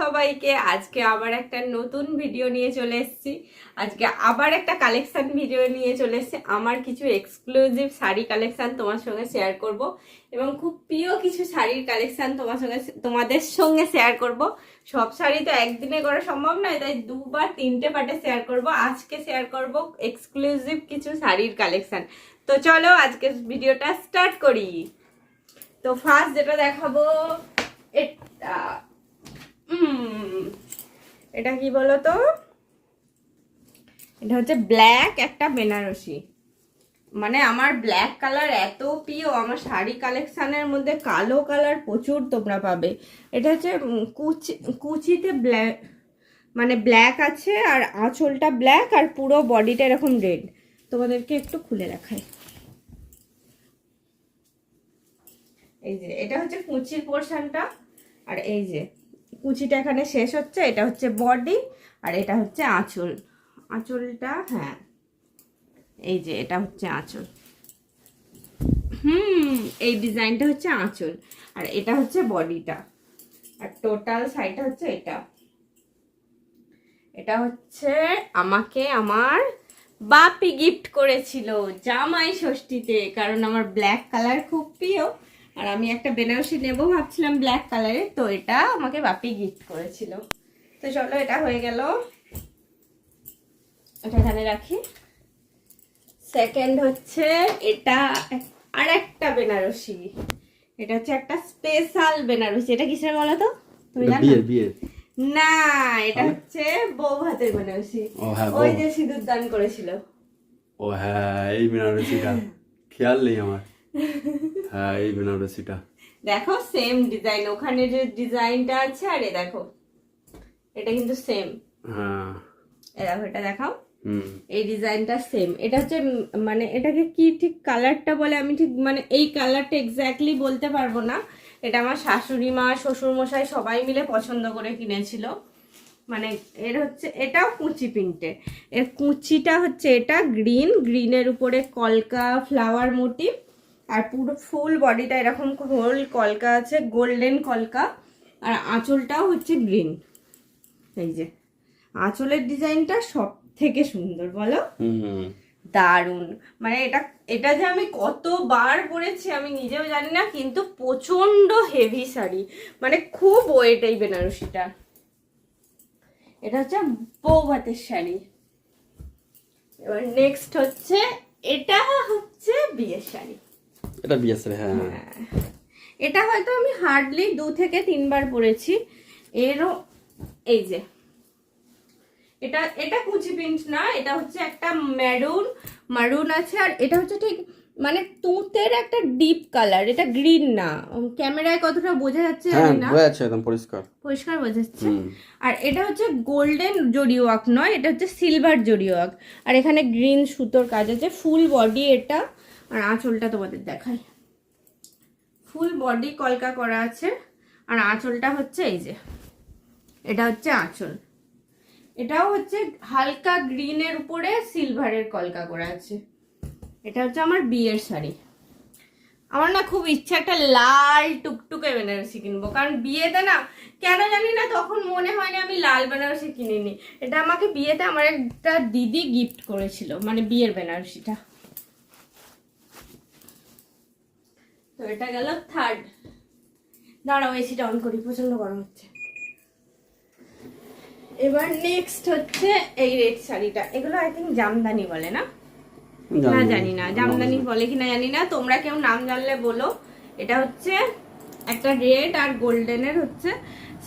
সবাইকে আজকে আবার একটা নতুন ভিডিও নিয়ে চলে এসেছি। আজকে আবার একটা কালেকশান ভিডিও নিয়ে চলে এসেছি। আমার কিছু এক্সক্লুসিভ শাড়ি কালেকশান তোমার সঙ্গে শেয়ার করব এবং খুব প্রিয় কিছু শাড়ির কালেকশান তোমার সঙ্গে তোমাদের সঙ্গে শেয়ার করব। সব শাড়ি তো একদিনে করা সম্ভব নয়, তাই দুবার, তিনটে পার্টে শেয়ার করব। আজকে শেয়ার করব এক্সক্লুসিভ কিছু শাড়ির কালেকশান তো চলো আজকে ভিডিওটা স্টার্ট করি। তো ফার্স্ট যেটা দেখাবো, এটা এটা কি বলো তো এটা হচ্ছে ব্ল্যাক, একটা বেনারসি। মানে আমার ব্ল্যাক কালার এত প্রিয়, আমার শাড়ি কালেকশনের মধ্যে কালো কালার প্রচুর তোমরা পাবে। এটা হচ্ছে কুচি, কুচিতে ব্ল্যাক মানে ব্ল্যাক আছে আর আঁচলটা ব্ল্যাক আর পুরো বডিটা এরকম রেড। তোমাদেরকে একটু খুলে দেখাই। এই যে, এটা হচ্ছে কুচির পোর্শনটা। আর এই যে কুচিটা এখানে শেষ হচ্ছে, এটা হচ্ছে বডি আর এটা হচ্ছে আঁচল। আঁচলটা হ্যাঁ এই যে এটা হচ্ছে আঁচল। হুম, এই ডিজাইনটা হচ্ছে আঁচল আর এটা হচ্ছে বডিটা। আর টোটাল সাইডটা হচ্ছে এটা। এটা হচ্ছে আমাকে আমার বাপি গিফট করেছিল জামাই ষষ্ঠীতে, কারণ আমার ব্ল্যাক কালার খুব প্রিয়। আর আমি একটা বেনারসি নেব ভাবছিলাম ব্ল্যাক কালারের তো এটা আমাকে বাপি গিফট করেছিল। তো চলো এটা হয়ে গেল। এটা এখানে রাখি। সেকেন্ড হচ্ছে এটা আর একটা বেনারসি। এটা হচ্ছে একটা স্পেশাল বেনারসি। এটা কিসের বলো তো? তুমি জানো? না এটা হচ্ছে বউ ভাতের বেনারসি। হ্যাঁ ওই যে সিঁদুর দান করেছিল। ও হ্যাঁ এই বেনারসিটা। খেয়াল নেই আমার। হ্যাঁ এই বেনারসিটা। দেখো সেম ডিজাইন ওখানে যে ডিজাইনটা আছে আর এ দেখো এটা কিন্তু সেম হ্যাঁ। এ দেখো এটা দেখাও। এই ডিজাইনটা সেম এটা হচ্ছে মানে এটাকে কি ঠিক কালারটা বলে আমি ঠিক মানে এই কালারটা এক্স্যাক্টলি বলতে পারব না। এটা আমার শাশুড়ি মা শ্বশুর মশাই সবাই মিলে পছন্দ করে কিনেছিল। মানে এর হচ্ছে এটাও কুচি প্রিন্টে এর কুচিটা হচ্ছে এটা গ্রিন গ্রিনের উপরে কলকা ফ্লাওয়ার মোটিভ আর পুরো ফুল বডিটা এরকম হোল কলকা আছে গোল্ডেন কলকা। আর আঁচলটাও হচ্ছে গ্রিন এই যে আঁচলের ডিজাইনটা সব থেকে সুন্দর বলো? দারুণ। মানে এটা এটা যে আমি কতবার পরেছি আমি নিজেও জানি না কিন্তু প্রচণ্ড হেভি শাড়ি। মানে খুব ওয়েট এই বেনারসিটা। এটা হচ্ছে বৌভাতের শাড়ি। এবার নেক্সট হচ্ছে এটা হচ্ছে বিয়ের শাড়ি। এটা বিয়ের হ্যাঁ। হ্যাঁ। এটা হয়তো আমি হার্ডলি দু থেকে তিনবার পরেছি। এরও এই যে। এটা এটা কুচি প্রিন্ট না এটা হচ্ছে একটা ম্যারুন মারুন আছে আর এটা হচ্ছে ঠিক মানে তুঁতের একটা ডিপ কালার এটা গ্রিন না। ক্যামেরায় কতটা বোঝা যাচ্ছে হ্যাঁ জানি না। বোঝা যাচ্ছে একদম পরিষ্কার। পরিষ্কার বোঝা যাচ্ছে। আর এটা হচ্ছে গোল্ডেন জরি ওয়ার্ক নয় এটা হচ্ছে সিলভার জরি ওয়ার্ক আর এখানে গ্রিন সুতোর কাজ আছে ফুল বডি এটা। আর আঁচলটা তোমাদের দেখাই। ফুল বডি কলকা করা আছে। আর আঁচলটা হচ্ছে এই যে। এটা হচ্ছে আঁচল। এটাও হচ্ছে হালকা গ্রিনের উপরে সিলভারের কলকা করা আছে। এটা হচ্ছে আমার বিয়ের শাড়ি। আমার না খুব ইচ্ছা একটা লাল টুকটুকে বেনারসি কিনবো। কারণ বিয়েতে না, কেন জানি না তখন মনে হয়নি আমি লাল বেনারসি কিনিনি। এটা আমাকে বিয়েতে আমার একটা দিদি গিফট করেছিল মানে বিয়ের বেনারসিটা। তো এটা গেল থার্ড দাঁড়াও এসিটা অন করি প্রচণ্ড গরম হচ্ছে। এবার নেক্সট হচ্ছে এই রেড শাড়িটা। এগুলো আই থিঙ্ক জামদানি বলে না? না জানি না। জামদানি। বলে কিনা জানি না। তোমরা কেউ নাম জানলে বলো। এটা হচ্ছে একটা রেড আর গোল্ডেনের হচ্ছে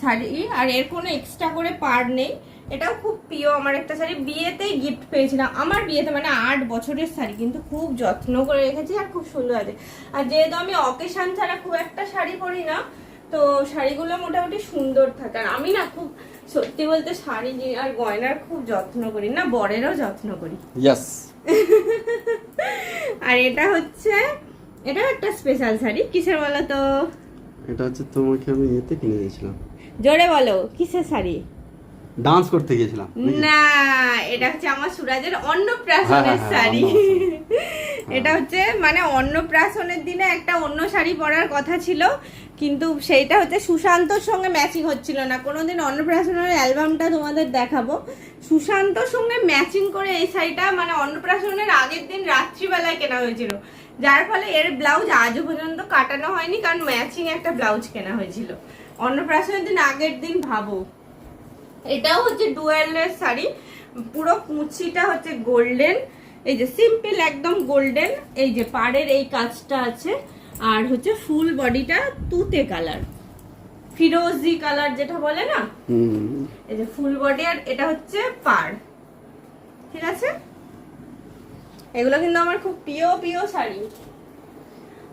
শাড়ি। আর এর কোনো এক্সট্রা করে পার নেই। এটাও খুব প্রিয় আমার একটা শাড়ি। বিয়েতেই গিফট পেয়েছিলাম। আমার বিয়েতে মানে আট বছরের শাড়ি কিন্তু খুব যত্ন করে রেখেছি আর খুব সুন্দর আছে। আর যেহেতু আমি অকেশান ছাড়া খুব একটা শাড়ি পরি না তো শাড়িগুলো মোটামুটি সুন্দর থাকে। আর আমি না খুব সত্যি বলতে শাড়ি আর গয়নার খুব যত্ন করি না বরেরও যত্ন করি। ইয়াস আর এটা হচ্ছে এটা একটা স্পেশাল শাড়ি। কিসের বলো তো? এটা হচ্ছে তোমাকে আমি ইয়েতে কিনে দিয়েছিলাম। জোরে বলো কিসের শাড়ি? ডান্স করতে গিয়েছিলাম না এটা হচ্ছে আমার সুরাজের হ্যাঁ, অন্নপ্রাশনের হ্যাঁ, হ্যাঁ, শাড়ি এটা হচ্ছে মানে অন্নপ্রাশনের দিনে একটা অন্য শাড়ি পরার কথা ছিল কিন্তু সেইটা হচ্ছে সুশান্তর সঙ্গে ম্যাচিং হচ্ছিল না। কোনোদিন অন্নপ্রাশনের অ্যালবামটা তোমাদের দেখাবো। সুশান্তর সঙ্গে ম্যাচিং করে এই শাড়িটা মানে অন্নপ্রাশনের আগের দিন রাত্রিবেলায় কেনা হয়েছিল। যার ফলে এর ব্লাউজ আজও পর্যন্ত কাটানো হয়নি কারণ ম্যাচিং একটা ব্লাউজ কেনা হয়েছিল। অন্নপ্রাশনের দিন আগের দিন ভাবো। এটাও হচ্ছে ডুয়েলের শাড়ি। পুরো কুচিটা হচ্ছে গোল্ডেন। এই যে সিম্পল একদম গোল্ডেন এই যে পাড়ের এই কাজটা আছে। আর হচ্ছে ফুল বডিটা তুতে কালার। ফিরোজি কালার যেটা বলে না? হুম। এই যে ফুল বডি আর এটা হচ্ছে পাড়। ঠিক আছে? এগুলো কিন্তু আমার খুব প্রিয় প্রিয় শাড়ি।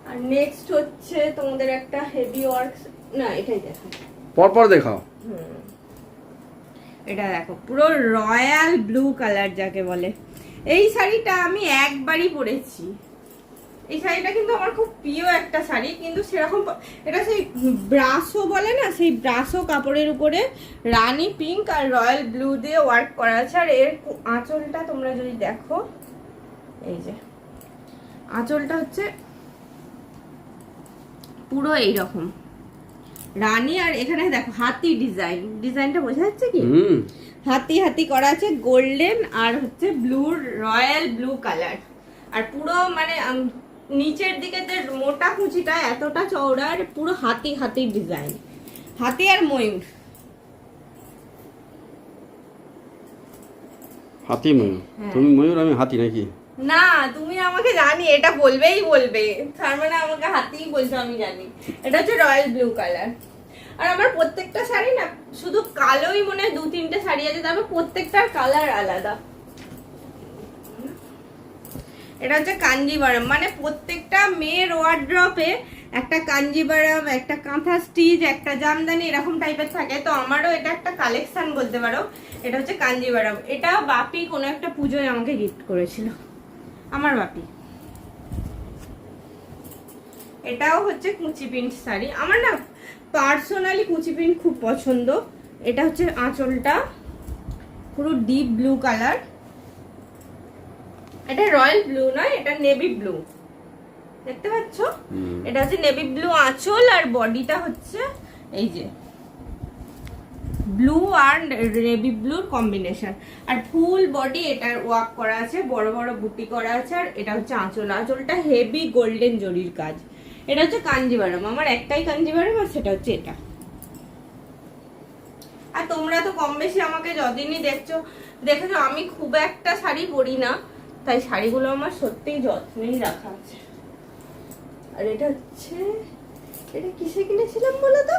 আর নেক্সট হচ্ছে তোমাদের একটা হেভি ওয়ার্ক না এটাই দেখো পরপর দেখাও। এটা দেখো, পুরো রয়্যাল ব্লু কালার যাকে বলে। এই শাড়িটা আমি একবারই পরেছি। এই শাড়িটা কিন্তু আমার খুব প্রিয় একটা শাড়ি, কিন্তু সেরকম এটা সেই ব্রাসো বলে না, সেই ব্রাসো কাপড়ের উপরে রানী পিঙ্ক আর রয়্যাল ব্লু দিয়ে ওয়ার্ক করা আছে। আর এর আঁচলটা তোমরা যদি দেখো, এই যে, আঁচলটা হচ্ছে পুরো এইরকম। রানী আর এখানে দেখো হাতি ডিজাইন ডিজাইনটা বোঝা যাচ্ছে কি? হুম। হাতি হাতি করা আছে গোল্ডেন আর হচ্ছে ব্লু রয়্যাল ব্লু কালার আর পুরো মানে নিচের দিকে যে মোটা কুচিটা এতটা চওড়া আর পুরো হাতি হাতি ডিজাইন হাতি আর ময়ূর। হাতি ময়ূর। হ্যাঁ। তুমি ময়ূর আমি হাতি নাকি? না, তুমি আমাকে জানি, এটা বলবেই বলবে। তার মানে আমাকে হাতেই বলছো, আমি জানি। এটা হচ্ছে রয়্যাল ব্লু কালার। আর আমার প্রত্যেকটা শাড়ি না, শুধু কালোই মনে হয় দু তিনটে শাড়ি আছে তারপর প্রত্যেকটার কালার আলাদা। এটা হচ্ছে কাঞ্জিবারাম। মানে প্রত্যেকটা মেয়ের ওয়ার্ড্রপে একটা কাঞ্জিবারাম, একটা কাঁথা স্টিচ একটা জামদানি, এরকম টাইপের থাকে। তো আমারও এটা একটা কালেকশন বলতে পারো। এটা হচ্ছে কাঞ্জিবারাম। এটা বাপি কোনো একটা পুজোয় আমাকে গিফট করেছিল। আমার বাপি। এটাও হচ্ছে কুচি প্রিন্ট শাড়ি। আমার না পার্সোনালি কুচি প্রিন্ট খুব পছন্দ। এটা হচ্ছে আঁচলটা পুরো ডিপ ব্লু কালার এটা রয়্যাল ব্লু নয় এটা নেভি ব্লু দেখতে পাচ্ছ? এটা হচ্ছে নেভি ব্লু আঁচল আর বডিটা হচ্ছে এই যে। ব্লু আর নেভি ব্লুর কম্বিনেশন আর ফুল বডি এটার ওয়াক করা আছে, বড় বড় বুটি করা আছে, আর এটা হচ্ছে আঁচল। আঁচলটা হেভি গোল্ডেন জরির কাজ। এটা হচ্ছে কাঞ্জিবারাম। আমার একটাই কাঞ্জিবারাম আর সেটা হচ্ছে এটা। আর তোমরা তো কম বেশি আমাকে যদিনই দেখছ, দেখেছ, আমি খুব একটা শাড়ি পরি না, তাই শাড়িগুলো আমার সত্যিই যত্নেই রাখা আছে। আর এটা হচ্ছে, এটা কিসে কিনেছিলাম বলো তো?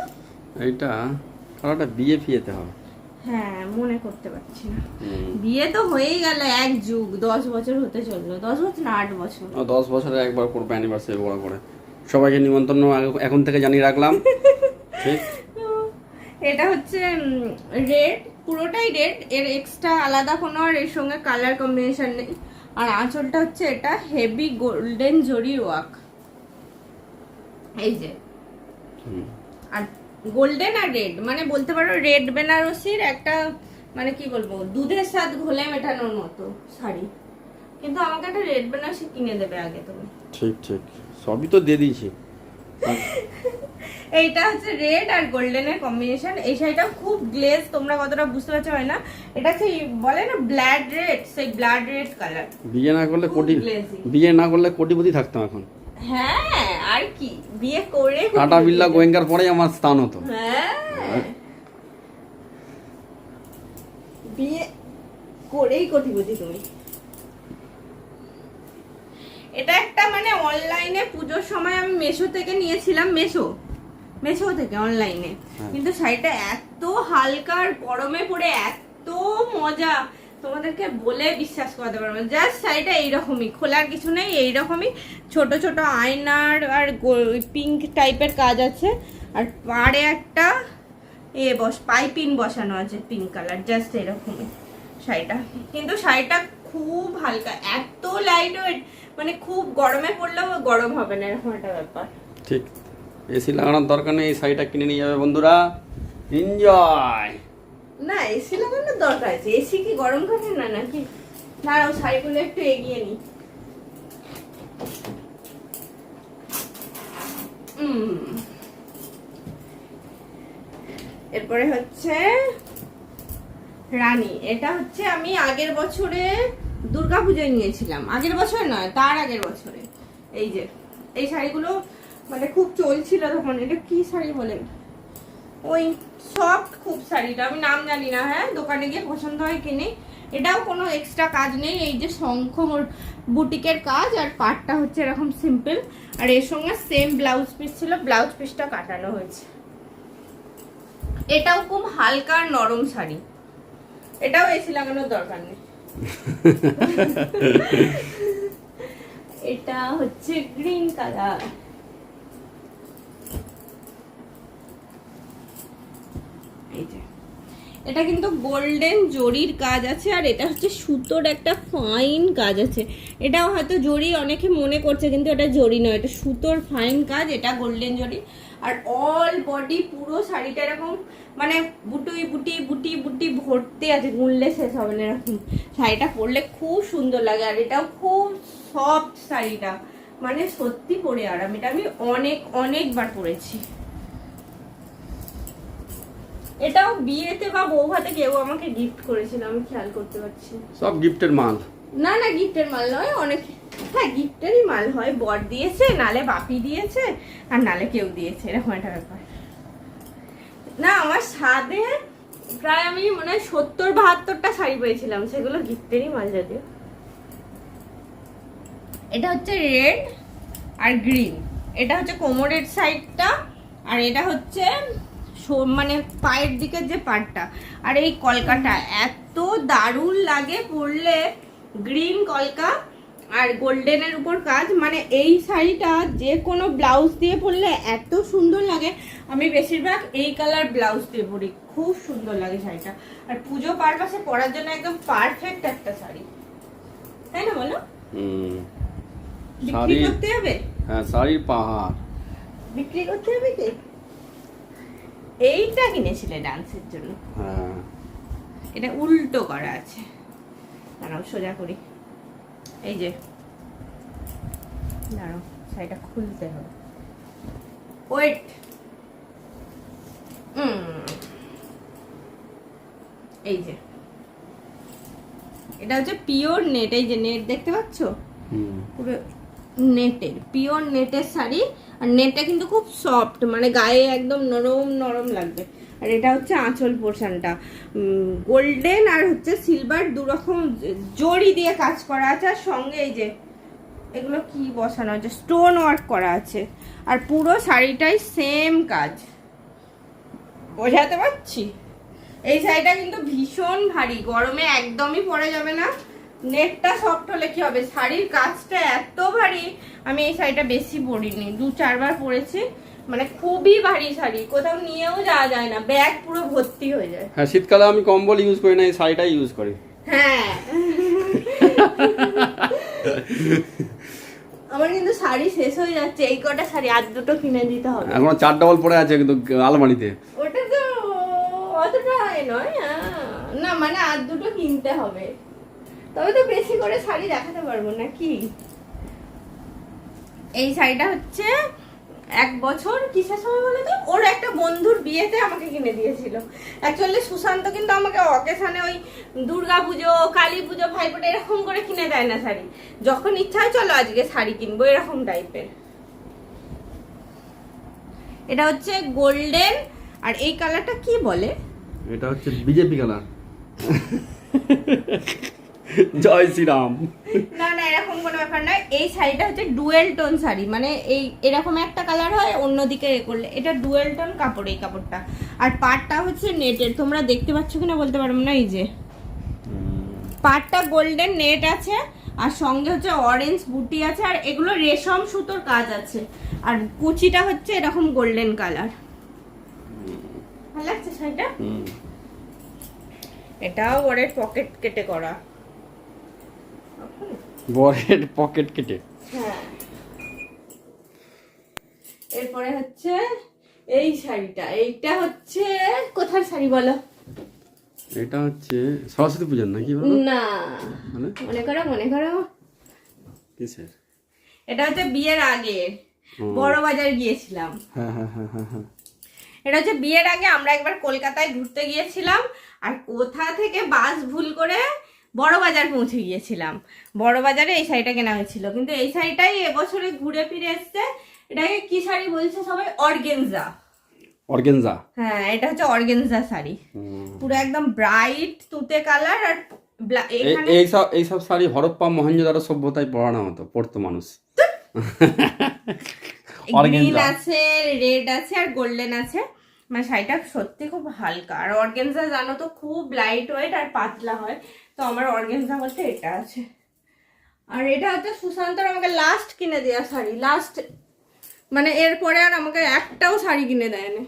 এইটা কালারটা বিয়ে ফিয়েতে হবে। হ্যাঁ মনে করতে পারছি না। বিয়ে তো হয়েই গেল এক যুগ দশ বছর হতে চলল দশ বছর না আট বছর। দশ বছরে একবার করব অ্যানিভার্সারি বড় করে। সবাইকে নিমন্ত্রণ এখন থেকে জানিয়ে রাখলাম। ঠিক? এটা হচ্ছে রেড পুরোটাই রেড এর এক্সট্রা আলাদা কোনো আর এর সঙ্গে কালার কম্বিনেশন নেই। আর আঁচলটা হচ্ছে এটা হেভি গোল্ডেন জরি ওয়ার্ক এই যে। আর গোল্ডেন আর রেড মানে বলতে পারো রেড বেনারসির একটা মানে কি বলব দুধের স্বাদ ঘোলে মেটানোর মতো শাড়ি। কিন্তু আমাকে একটা রেড বেনারসি কিনে দেবে আগে তুমি। ঠিক ঠিক। সবই তো দিয়ে দিয়েছি। এইটা হচ্ছে রেড আর গোল্ডেনের কম্বিনেশন এই শাড়িটা খুব গ্লেজ তোমরা কতটা বুঝতে পারছ হয় না? এটা সেই বলে না ব্লাড রেড সেই ব্লাড রেড কালার বিয়ে না করলে কোটি। বিয়ে না করলে কোটিপতি থাকতাম এখন। হ্যাঁ আর কি? বিয়ে করে টাটা বিল্লা গোয়েঙ্কার পরেই আমার স্থান হতো। হ্যাঁ। বিয়ে করেই কোটিপতি তুমি। এটা একটা মানে অনলাইনে পুজোর সময় আমি মেশো থেকে নিয়েছিলাম মেশো। মেশো থেকে অনলাইনে। হ্যাঁ। কিন্তু শাড়িটা এত হালকা আর গরমে পড়ে এত মজা। তোমাদেরকে বলে বিশ্বাস করাতে পারব জাস্ট শাড়িটা এইরকমই, খোলার কিছু নেই, এইরকমই। ছোট ছোট আয়নার আর পিঙ্ক টাইপের কাজ আছে। আর পাড়ে একটা এ বস পাইপিন বসানো আছে পিঙ্ক কালার জাস্ট এরকমই শাড়িটা। কিন্তু শাড়িটা খুব হালকা, এত লাইট ওয়েট মানে খুব গরমে পড়লেও গরম হবে না, এরকম একটা ব্যাপার। ঠিক। এসি লাগানোর দরকার নেই, এই শাড়িটা কিনে নিয়ে যাবে বন্ধুরা। এনজয় না, এসি লাগানোর দরকার আছে। এসি কি গরম কাটে না নাকি? দাঁড়াও, শাড়িগুলো একটু এগিয়ে নি। এরপরে হচ্ছে রানী। এটা হচ্ছে আমি আগের বছরে দুর্গাপুজোয় নিয়েছিলাম। আগের বছর নয়, তার আগের বছরে। এই যে, এই শাড়িগুলো মানে খুব চলছিল তখন। এটা কি শাড়ি বলে? ওই সফট খুব শাড়িটা আমি নাম জানি না হ্যাঁ? দোকানে গিয়ে পছন্দ হয় কিনে। এটাও কোনো এক্সট্রা কাজ নেই এই যে শঙ্খ বুটিকের কাজ আর পাটটা হচ্ছে এরকম সিম্পল আর এর সঙ্গে সেম ব্লাউজ পিস ছিল ব্লাউজ পিসটা কাটানো হয়েছে। এটাও খুব হালকা আর নরম শাড়ি। এটাও এসি লাগানোর দরকার নেই। এটা হচ্ছে গ্রিন কালার এটা কিন্তু গোল্ডেন জরির কাজ আছে আর এটা হচ্ছে সুতোর একটা ফাইন কাজ আছে। এটাও হয়তো জরি অনেকে মনে করছে, কিন্তু এটা জরি নয়, এটা সুতোর ফাইন কাজ, এটা গোল্ডেন জরি। আর অল বডি পুরো শাড়িটা এরকম মানে বুটুই বুটি বুটি বুটি ভর্তি আছে, গুনলে শেষ হবে না এরকম। শাড়িটা পরলে খুব সুন্দর লাগে, আর এটাও খুব সফট শাড়িটা। মানে সত্যি পরে আরাম, এটা আমি অনেক অনেকবার পরেছি। এটাও বিয়েতে বা বউ ভাতে কেউ আমাকে গিফট করেছিল আমি খেয়াল করতে পারছি সব গিফটের মাল। না না গিফটের মাল নয় অনেক হ্যাঁ গিফটেরই মাল হয় বর দিয়েছে নালে বাপি দিয়েছে আর নালে কেউ দিয়েছে এরকম একটা ব্যাপার। না আমার সাদে প্রায় আমি মনে হয় সত্তর বাহাত্তরটা শাড়ি পেয়েছিলাম সেগুলো গিফটেরই মাল যদিও। এটা হচ্ছে রেড আর গ্রিন এটা হচ্ছে কোমরের সাইডটা আর এটা হচ্ছে মানে পায়ের দিকের যে পাটটা আর এই কলকাটা এত দারুণ লাগে পরলে গ্রিন কলকা আর গোল্ডেনের উপর কাজ মানে এই শাড়িটা যে কোনো ব্লাউজ দিয়ে পরলে এত সুন্দর লাগে। আমি বেশিরভাগ এই কালার ব্লাউজ দিয়ে পরি খুব সুন্দর লাগে শাড়িটা। আর পুজো পারপাসে পরার জন্য একদম পারফেক্ট একটা শাড়ি। তাই না বলো? বিক্রি করতে হবে? হ্যাঁ শাড়ির পাহাড়। বিক্রি করতে হবে কি? এইটা কিনেছিলে ডান্সের জন্য? হ্যাঁ। এটা উল্টো করা আছে। দাঁড়াও সোজা করি। এই যে। দাঁড়াও শাড়িটা খুলতে হবে। ওয়েট এই যে। এটা হচ্ছে পিওর নেট এই যে নেট দেখতে পাচ্ছো? হুম। পুরো নেটের পিওর নেটের শাড়ি। আর নেটটা কিন্তু খুব সফট মানে গায়ে একদম নরম নরম লাগবে। আর এটা হচ্ছে আঁচল পোর্শনটা। গোল্ডেন আর হচ্ছে সিলভার দু রকম জড়ি দিয়ে কাজ করা আছে। আর সঙ্গে এই যে, এগুলো কি বসানো আছে? স্টোন ওয়ার্ক করা আছে। আর পুরো শাড়িটাই সেম কাজ। বোঝাতে পারছি? এই শাড়িটা কিন্তু ভীষণ ভারী, গরমে একদমই পরে যাবে না। নেটটা সফট হলে কি হবে? শাড়ির কাজটা এত ভারী আমি এই শাড়িটা বেশি পরিনি। দু চারবার পরেছি। মানে খুবই ভারী শাড়ি কোথাও নিয়েও যাওয়া যায় না। ব্যাগ পুরো ভর্তি হয়ে যায়। হ্যাঁ শীতকালে আমি কম্বল ইউজ করি না এই শাড়িটাই ইউজ করি। হ্যাঁ। আমার কিন্তু শাড়ি শেষ হয়ে যাচ্ছে এই কটা শাড়ি আর দুটো কিনে দিতে হবে। এখন চার ডবল পরে আছে কিন্তু আলমারিতে। ওটা তো অতটা নয় না মানে আর দুটো কিনতে হবে। তবে তো বেশি করে শাড়ি দেখাতে পারব না কি এই শাড়িটা হচ্ছে এক বছর কিসের সময় বলে তো? ওর একটা বন্ধুর বিয়েতে আমাকে কিনে দিয়েছিল। অ্যাকচুয়ালি সুশান্ত কিন্তু আমাকে অকেশনে ওই দুর্গা পুজো কালী পুজো ভাইফোঁটা এরকম করে কিনে দেয় না শাড়ি। যখন ইচ্ছা হয় চলো আজকে শাড়ি কিনবো এরকম টাইপের এটা হচ্ছে গোল্ডেন আর এই কালারটা কি বলে? এটা হচ্ছে বিজেপি কালার জয় শ্রীরাম। না না এরকম কোনো ব্যাপার নয়। এই শাড়িটা হচ্ছে ডুয়েল টোন শাড়ি। মানে এই এরকম একটা কালার হয় অন্যদিকে এ করলে। এটা ডুয়েল টোন কাপড় এই কাপড়টা। আর পাটটা হচ্ছে নেটের। তোমরা দেখতে পাচ্ছ কিনা বলতে পারব না এই যে। পাটটা গোল্ডেন নেট আছে আর সঙ্গে হচ্ছে অরেঞ্জ বুটি আছে আর এগুলো রেশম সুতোর কাজ আছে। আর কুচিটা হচ্ছে এরকম গোল্ডেন কালার ভালো লাগছে শাড়িটা? হুম। এটাও ওরের পকেট কেটে করা। বরের পকেট কেটে। হ্যাঁ। এরপরে হচ্ছে এই শাড়িটা। এইটা হচ্ছে কোথার শাড়ি বলো? এটা হচ্ছে সরস্বতী পূজার নাকি বলো? না। মানে? মনে করো মনে করো। কিসের? এটা হচ্ছে বিয়ের আগে বড় বাজার গিয়েছিলাম। হ্যাঁ হ্যাঁ হ্যাঁ। এটা হচ্ছে বিয়ের আগে আমরা একবার কলকাতায় ঘুরতে গিয়েছিলাম। আর কোথা থেকে বাস ভুল করে বড় বাজার পৌঁছে গিয়েছিলাম। বড় বাজারে এই শাড়িটা কেনা হয়েছিল। কিন্তু এই শাড়িটাই এবছরে ঘুরে ফিরে এসছে। এটাকে কি শাড়ি বলছে সবাই? অর্গেনজা। অর্গেনজা? হ্যাঁ এটা হচ্ছে অর্গেনজা শাড়ি। পুরো একদম ব্রাইট তুতে কালার আর শাড়ি হরপ্পা মহেঞ্জোদারো সভ্যতায় পড়ানো হতো পড়তো মানুষ। গ্রিন আছে রেড আছে আর গোল্ডেন আছে। মানে শাড়িটা সত্যি খুব হালকা। আর অর্গেনজা জানো তো, খুব লাইট ওয়েট আর পাতলা হয়। তো আমার অর্গেনজা বলতে এটা আছে। আর এটা হচ্ছে সুশান্তর আমাকে লাস্ট কিনে দেওয়া শাড়ি। লাস্ট মানে এরপরে আর আমাকে একটাও শাড়ি কিনে দেয় দেয়নি।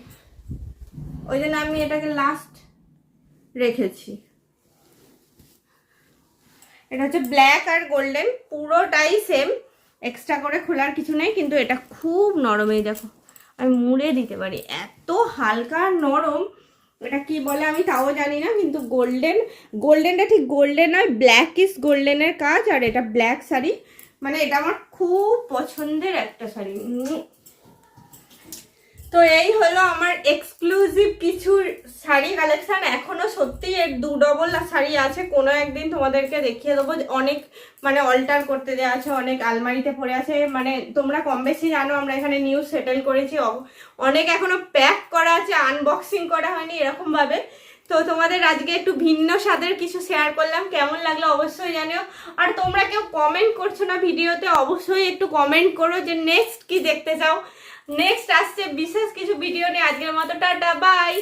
ওই জন্য আমি এটাকে লাস্ট রেখেছি। এটা হচ্ছে ব্ল্যাক আর গোল্ডেন পুরোটাই সেম এক্সট্রা করে খোলার কিছু নেই, কিন্তু এটা খুব নরম এই দেখো। আমি মুড়ে দিতে পারি এত হালকা নরম, এটা কি বলে আমি তাও জানি না, কিন্তু গোল্ডেন গোল্ডেনটা ঠিক গোল্ডেন নয় ব্ল্যাক ইস গোল্ডেনের কাজ, আর এটা ব্ল্যাক শাড়ি মানে এটা আমার খুব পছন্দের একটা শাড়ি। তো এই হলো আমার এক্সক্লুসিভ কিছু শাড়ি কালেকশন এখনও সত্যি এর দু ডবল শাড়ি আছে। কোনো একদিন তোমাদেরকে দেখিয়ে দেবো অনেক মানে অল্টার করতে দেওয়া আছে, অনেক আলমারিতে পড়ে আছে। মানে তোমরা কম বেশি জানো, আমরা এখানে নিউজ সেটেল করেছি। অনেক এখনও প্যাক করা আছে আনবক্সিং করা হয়নি এরকম ভাবে তো তোমাদের আজকে একটু ভিন্ন স্বাদের কিছু শেয়ার করলাম। কেমন লাগল অবশ্যই জানিও। আর তোমরা কেউ কমেন্ট করছ না ভিডিওতে, অবশ্যই একটু কমেন্ট করো যে নেক্সট কি দেখতে চাও। নেক্সট আসছে বিশেষ কিছু ভিডিও নিয়ে। আজকের মতো টাটা বাই